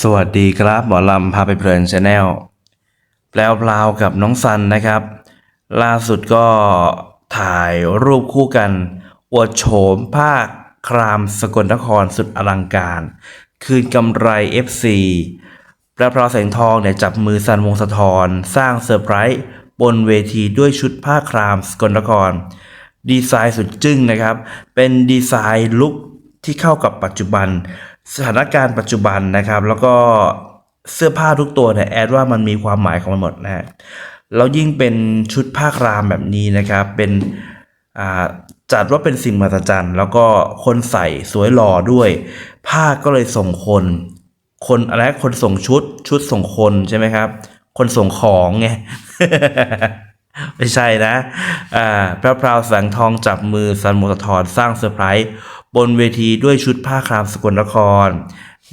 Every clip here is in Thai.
สวัสดีครับหมอลำพาไปเพลินชาแนลแปลวพลาวกับน้องซันนะครับ ล่าสุดก็ถ่ายรูปคู่กัน อวดโฉมภาคครามสกลนครสุดอลังการ คืนกำไร FC แปลวพลาวแสงทองเนี่ยจับมือซันวงศธรสร้างเซอร์ไพรส์บนเวทีด้วยชุดผ้าครามสกลนคร ดีไซน์สุดจึ้งนะครับ เป็นดีไซน์ลุคที่เข้ากับปัจจุบัน สถานการณ์ปัจจุบันนะครับ แล้วก็เสื้อผ้าทุกตัวเนี่ยแอดว่ามันมีความหมายของมันหมดนะฮะแล้วยิ่งเป็นชุดผ้าครามแบบนี้นะครับ เป็นจัดว่าเป็นสิ่งมหัศจรรย์ แล้วก็คนใส่สวยหล่อด้วย ผ้าก็เลยส่งคน คนอะไรคนส่งชุด ชุดส่งคนใช่ไหมครับ คนส่งของไงไม่ใช่นะอ่าพระพราวแสงทองจับมือซันโมตทรสร้างเซอร์ไพรส์ บนเวทีด้วยชุดผ้าครามสกลนคร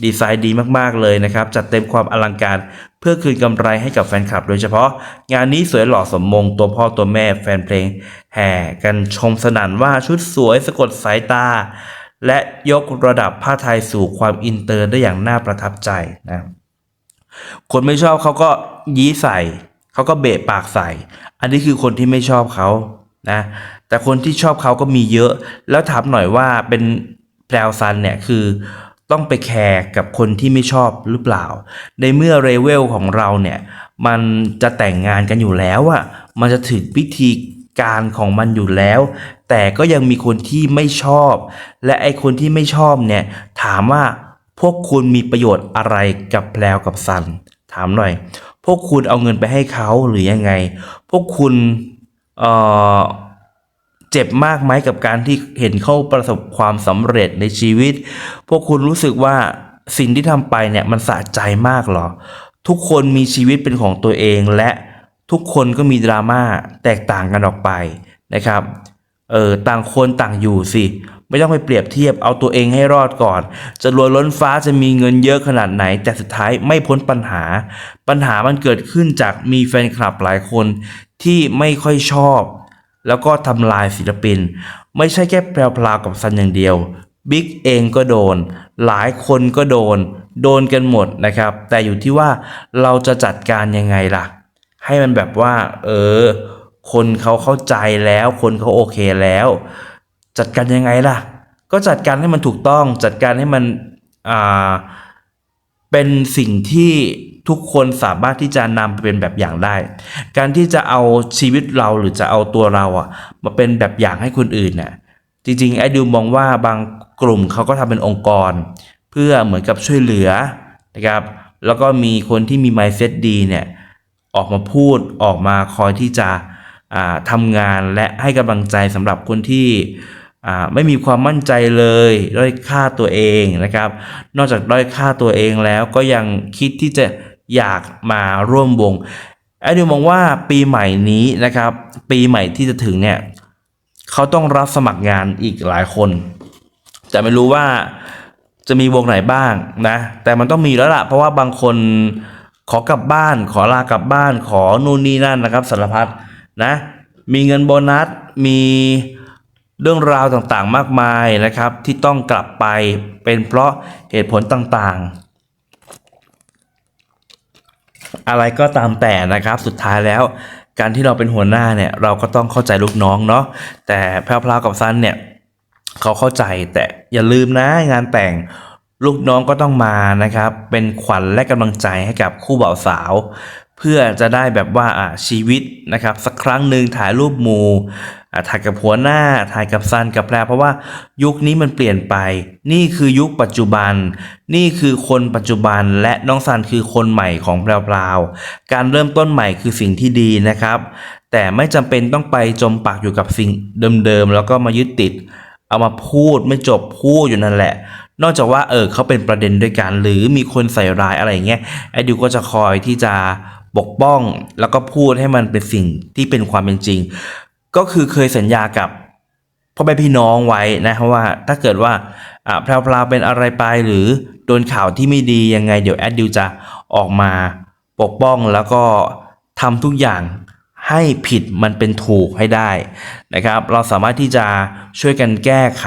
ดีไซน์ดีมากๆเลยนะครับ จัดเต็มความอลังการ เพื่อคืนกำไรให้กับแฟนคลับ โดยเฉพาะ งานนี้สวยหล่อสมมงตัวพ่อตัวแม่แฟนเพลง แห่กันชมสนั่นว่าชุดสวยสะกดสายตา และยกระดับผ้าไทยสู่ความอินเตอร์ได้อย่างน่าประทับใจนะคนไม่ชอบเขาก็ยี้ใส่ เขาก็เบะปากใส่ อันนี้คือคนที่ไม่ชอบเขานะ แต่คนที่ชอบเขาก็มีเยอะ แล้วถามหน่อยว่าเป็นแพรวซันเนี่ยคือต้องไปแคร์กับคนที่ไม่ชอบหรือเปล่า ในเมื่อเรเวลของเราเนี่ยมันจะแต่งงานกันอยู่แล้วอะมันจะถึงพิธีการของมันอยู่แล้ว แต่ก็ยังมีคนที่ไม่ชอบ และไอคนที่ไม่ชอบเนี่ยถามว่าพวกคุณมีประโยชน์อะไรกับแพลวกับซัน ถามหน่อย พวกคุณเอาเงินไปให้เขาหรือยังไง พวกคุณเอ่อ เจ็บมากไหมกับการที่เห็นเขาประสบความสำเร็จในชีวิต พวกคุณรู้สึกว่าสิ่งที่ทำไปเนี่ยมันสะใจมากหรอ ทุกคนมีชีวิตเป็นของตัวเองและทุกคนก็มีดราม่าแตกต่างกันออกไปนะครับ เออต่างคนต่างอยู่สิ ไม่ต้องไปเปรียบเทียบเอาตัวเองให้รอดก่อน จะรวยล้นฟ้าจะมีเงินเยอะขนาดไหน แต่สุดท้ายไม่พ้นปัญหา ปัญหามันเกิดขึ้นจากมีแฟนคลับหลายคนที่ไม่ค่อยชอบ แล้วก็ทำลายศิลปิน ไม่ใช่แค่แพรวพราวกับซันอย่างเดียวบิ๊กเองก็โดน หลายคนก็โดน โดนกันหมดนะครับ แต่อยู่ที่ว่าเราจะจัดการยังไงล่ะ ให้มันแบบว่า เออ คนเขาเข้าใจแล้ว คนเขาโอเคแล้ว จัดการยังไงล่ะ ก็จัดการให้มันถูกต้อง จัดการให้มัน อ่า เป็นสิ่งที่ทุกคนสามารถที่จะนำไปเป็นแบบอย่างได้ การที่จะเอาชีวิตเราหรือจะเอาตัวเราอะมาเป็นแบบอย่างให้คนอื่นน่ะจริงๆไอ้ดูมองว่าบางกลุ่มเขาก็ทำเป็นองค์กร เพื่อเหมือนกับช่วยเหลือนะครับ แล้วก็มีคนที่มี mindset ดีเนี่ยออกมาพูดออกมาคอยที่จะทำงานและให้กำลังใจสำหรับคนที่ ไม่มีความมั่นใจเลยด้อยค่าตัวเองนะครับ นอกจากด้อยค่าตัวเองแล้วก็ยังคิดที่จะอยากมาร่วมวงไอ้ดิวมองว่าปีใหม่นี้นะครับ ปีใหม่ที่จะถึงเนี่ยเขาต้องรับสมัครงานอีกหลายคน แต่ไม่รู้ว่าจะมีวงไหนบ้างนะ แต่มันต้องมีแล้วล่ะ เพราะว่าบางคนขอกลับบ้าน ขอลากลับบ้าน ขอนู่นนี่นั่นนะครับสารพัดนะ มีเงินโบนัส มี เรื่องราวต่างๆมากมายนะครับ ที่ต้องกลับไปเป็นเพราะเหตุผลต่างๆ อะไรก็ตามแต่นะครับสุดท้ายแล้ว การที่เราเป็นหัวหน้าเนี่ยเราก็ต้องเข้าใจลูกน้องเนาะแต่แพรวๆกับซันเนี่ยเขาเข้าใจแต่อย่าลืมนะงานแต่งลูกน้องก็ต้องมานะครับ เป็นขวัญและกำลังใจให้กับคู่บ่าวสาว เพื่อจะได้แบบว่าอะชีวิตนะครับ สักครั้งหนึ่งถ่ายรูปหมู่ถ่ายกับหัวหน้าถ่ายกับซันกับแพรเพราะว่ายุคนี้มันเปลี่ยนไป นี่คือยุคปัจจุบัน นี่คือคนปัจจุบันและน้องซันคือคนใหม่ของแพรวๆการเริ่มต้นใหม่คือสิ่งที่ดีนะครับ แต่ไม่จำเป็นต้องไปจมปักอยู่กับสิ่งเดิมๆแล้วก็มายึดติด เอามาพูดไม่จบพูดอยู่นั่นแหละ นอกจากว่าเออเขาเป็นประเด็นด้วยกันหรือมีคนใส่ร้ายอะไรอย่างเงี้ยไอ้ดิวก็จะคอยที่จะ ปกป้องแล้วก็พูดให้มันเป็นสิ่งที่เป็นความเป็นจริง ก็คือเคยสัญญากับพ่อแม่พี่น้องไว้นะครับว่าถ้าเกิดว่าอ่าแพรวๆเป็นอะไรไปหรือโดนข่าวที่ไม่ดียังไงเดี๋ยวแอดดิวจะออกมาปกป้องแล้วก็ทำทุกอย่างให้ผิดมันเป็นถูกให้ได้นะครับ เราสามารถที่จะช่วยกันแก้ไข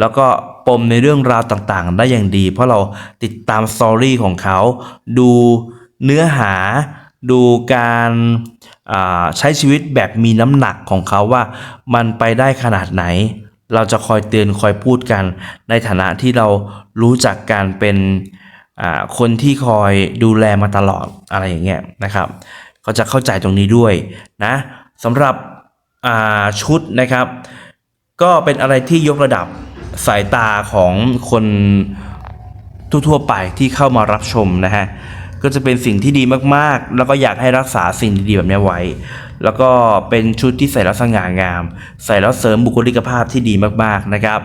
แล้วก็ปมในเรื่องราวต่างๆ ได้อย่างดี เพราะเราติดตามสตอรี่ของเขา ดูเนื้อหา ดูการใช้ชีวิตแบบมีน้ำหนักของเขาว่ามันไปได้ขนาดไหน เราจะคอยเตือนคอยพูดกัน ในฐานะที่เรารู้จักการเป็นคนที่คอยดูแลมาตลอดอะไรอย่างเงี้ยนะครับ ก็จะเข้าใจตรงนี้ด้วยนะสำหรับชุดนะครับ ก็เป็นอะไรที่ยกระดับสายตาของคนทั่วๆไปที่เข้ามารับชมนะฮะ ก็จะเป็นสิ่งที่ดีมากๆ แล้วก็อยากให้รักษาสิ่งดีๆแบบนี้ไว้ แล้วก็เป็นชุดที่ใส่แล้วสง่างาม ใส่แล้วเสริมบุคลิกภาพที่ดีมากๆนะครับ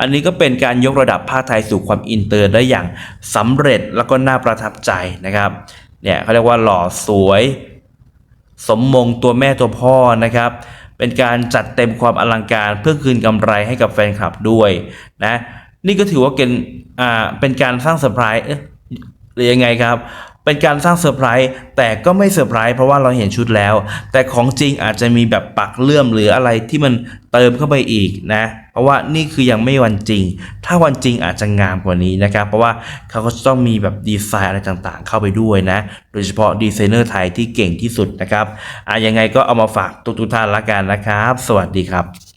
อันนี้ก็เป็นการยกระดับผ้าไทยสู่ความอินเตอร์ได้อย่างสำเร็จแล้วก็น่าประทับใจนะครับเนี่ยเขาเรียกว่าหล่อสวย สมมงตัวแม่ตัวพ่อนะครับเป็นการจัดเต็มความอลังการเพื่อคืนกำไรให้กับแฟนคลับด้วยนะนี่ก็ถือว่าเป็นอ่าเป็นการสร้างเซอร์ไพรส์หรือยังไงครับ เป็นการสร้างเซอร์ไพรส์แต่ก็ไม่เซอร์ไพรส์เพราะว่าเราเห็นชุดแล้ว แต่ของจริงอาจจะมีแบบปักเลื่อมหรืออะไรที่มันเติมเข้าไปอีกนะ เพราะว่านี่คือยังไม่วันจริง ถ้าวันจริงอาจจะงามกว่านี้นะครับ เพราะว่าเขาก็ต้องมีแบบดีไซน์อะไรต่างๆ เข้าไปด้วยนะ โดยเฉพาะดีไซเนอร์ไทยที่เก่งที่สุดนะครับอะยังไงก็เอามาฝากทุกๆท่านละกันนะครับ สวัสดีครับ